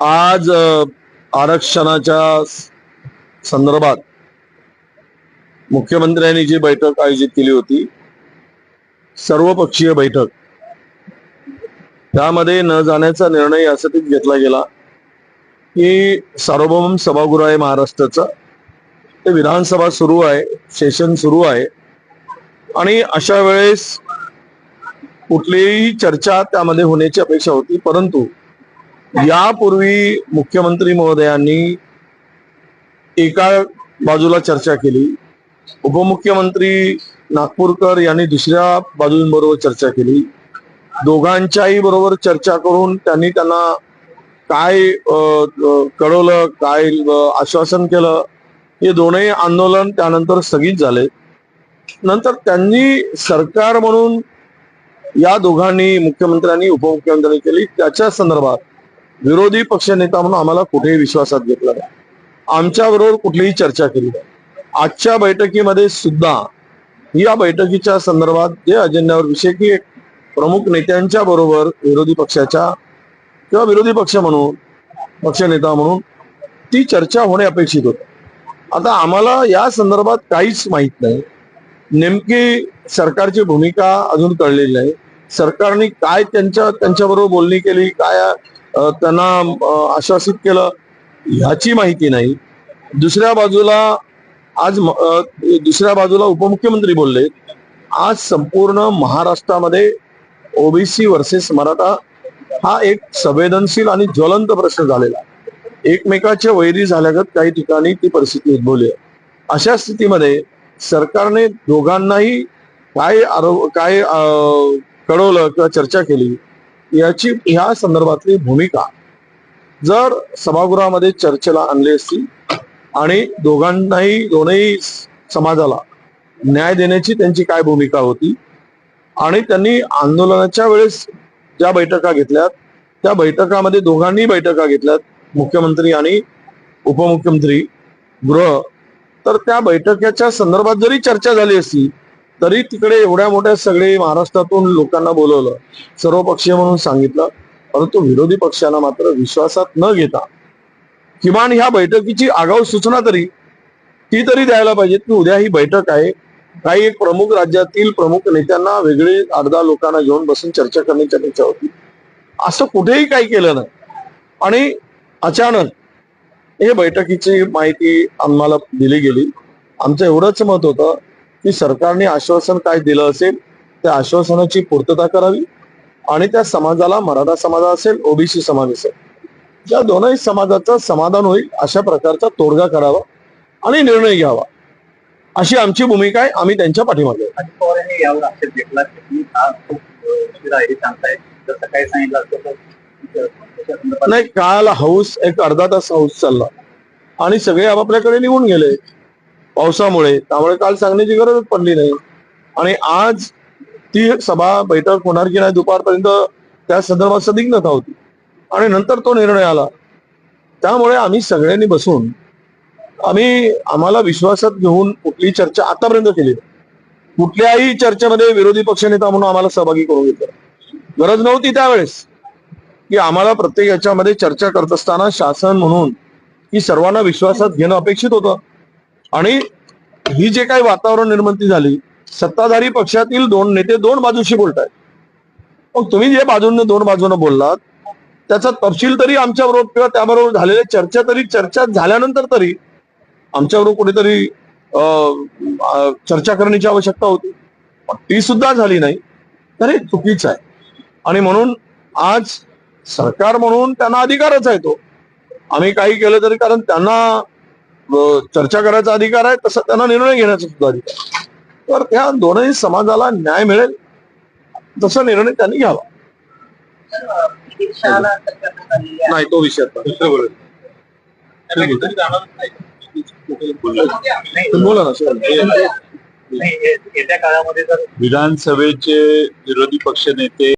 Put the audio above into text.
आज आरक्षणाच्या संदर्भात मुख्यमंत्र्यांनी जी बैठक आयोजित केली होती सर्वपक्षीय बैठक त्यामध्ये न जाण्याचा निर्णय यासाठीच घेतला गेला की सार्वभौम सभागृह आहे महाराष्ट्राचं ते विधानसभा सुरू आहे सेशन सुरू आहे आणि अशा वेळेस कुठलीही चर्चा त्यामध्ये होण्याची अपेक्षा होती परंतु यापूर्वी मुख्यमंत्री महोदयांनी एका बाजूला चर्चा केली. उपमुख्यमंत्री नागपूरकर यांनी दुसऱ्या बाजूंबरोबर चर्चा केली. दोघांच्याही बरोबर चर्चा करून त्यांनी त्यांना काय कळवलं काय आश्वासन केलं हे दोनही आंदोलन त्यानंतर स्थगित झाले. नंतर त्यांनी सरकार म्हणून या दोघांनी मुख्यमंत्र्यांनी उपमुख्यमंत्र्यांनी केली. त्याच्या संदर्भात विरोधी पक्षनेता म्हणून आम्हाला कुठेही विश्वासात घेतलं नाही. आमच्या बरोबर कुठलीही चर्चा केली नाही. आजच्या बैठकीमध्ये सुद्धा या बैठकीच्या संदर्भात जे अजेंड्यावर विषय की एक प्रमुख नेत्यांच्या बरोबर विरोधी पक्षाच्या किंवा विरोधी पक्ष म्हणून पक्षनेता म्हणून ती चर्चा होणे अपेक्षित होते. आता आम्हाला या संदर्भात काहीच माहीत नाही. नेमकी सरकारची भूमिका अजून कळलेली नाही. सरकारने काय त्यांच्या त्यांच्याबरोबर बोलणी केली काय त्यांना आश्वासित केलं ह्याची माहिती नाही. दुसऱ्या बाजूला आज दुसऱ्या बाजूला उपमुख्यमंत्री बोलले. आज संपूर्ण महाराष्ट्रामध्ये ओबीसी वर्सेस मराठा हा एक संवेदनशील आणि ज्वलंत प्रश्न झालेला एकमेकाच्या वैरी झाल्यागत काही ठिकाणी ती परिस्थिती उद्भवली आहे. अशा स्थितीमध्ये सरकारने दोघांनाही काय आरो काय कळवलं किंवा चर्चा केली याची ह्या संदर्भातली भूमिका जर सभागृहामध्ये चर्चेला आणली असती आणि दोघांनाही दोनही समाजाला न्याय देण्याची त्यांची काय भूमिका होती आणि त्यांनी आंदोलनाच्या वेळेस ज्या बैठका घेतल्यात त्या बैठकामध्ये दोघांनी बैठका घेतल्यात मुख्यमंत्री आणि उपमुख्यमंत्री गृह तर त्या बैठकीच्या संदर्भात जरी चर्चा झाली असती तरी तिकडे एवढ्या मोठ्या सगळे महाराष्ट्रातून लोकांना बोलवलं सर्वपक्षीय म्हणून सांगितलं परंतु विरोधी पक्षांना मात्र विश्वासात न घेता किमान ह्या बैठकीची आगाऊ सूचना तरी ती तरी द्यायला पाहिजे की उद्या ही बैठक आहे. काही एक प्रमुख राज्यातील प्रमुख नेत्यांना वेगळे अर्धा लोकांना घेऊन बसून चर्चा करण्याची अपेक्षा होती असं कुठेही काही केलं नाही. आणि अचानक हे बैठकीची माहिती आम्हाला दिली गेली. आमचं एवढंच मत होतं की सरकारने आश्वासन काय दिलं असेल त्या आश्वासनाची पूर्तता करावी आणि त्या समाजाला मराठा समाज असेल ओबीसी समाज असेल. या दोनही समाजाचं समाधान होईल अशा प्रकारचा तोडगा करावा आणि निर्णय घ्यावा. अशी आमची भूमिका आहे आम्ही त्यांच्या पाठीमागे अजित पवार यांनी यावर आक्षेप घेतला की हा खूप उशिरा हे सांगताय जसं काही सांगितलं असतं नाही काल हाऊस एक अर्धा तास हाऊस चालला. आणि सगळे आपापल्याकडे निघून गेले. पावसामुळे. त्यामुळे काल सांगण्याची गरजच पडली नाही. आणि आज ती सभा बैठक होणार की नाही दुपारपर्यंत त्या संदर्भात संदिग्धता होती. आणि नंतर तो निर्णय आला. त्यामुळे आम्ही सगळ्यांनी बसून आम्ही आम्हाला विश्वासात घेऊन कुठली चर्चा आतापर्यंत केली कुठल्याही चर्चेमध्ये विरोधी पक्षनेता म्हणून आम्हाला सहभागी करून घेतलं गरज नव्हती त्यावेळेस. की आम्हाला प्रत्येक याच्यामध्ये चर्चा करत असताना शासन म्हणून की सर्वांना विश्वासात घेणं अपेक्षित होतं. आणि ही जे काही वातावरण निर्मिती झाली सत्ताधारी पक्षातील दोन नेते दोन बाजूशी बोलतायत. मग तुम्ही जे बाजूने दोन बाजूने बोललात त्याचा तपशील तरी आमच्याबरोबर किंवा त्याबरोबर झालेल्या चर्चा तरी चर्चा झाल्यानंतर तरी आमच्याबरोबर कुठेतरी अं, चर्चा करण्याची आवश्यकता होती. पण ती सुद्धा झाली नाही. तर हे चुकीचं आहे. आणि म्हणून आज सरकार म्हणून त्यांना अधिकारच आहे तो आम्ही काही केलं तरी कारण त्यांना चर्चा करायचा अधिकार आहे तसं त्यांना निर्णय घेण्याचा सुद्धा अधिकार आहे. तर त्या दोनही समाजाला न्याय मिळेल तसा निर्णय त्यांनी घ्यावा. नाही तो विषय बोला ना सर येत्या काळामध्ये विधानसभेचे विरोधी पक्ष नेते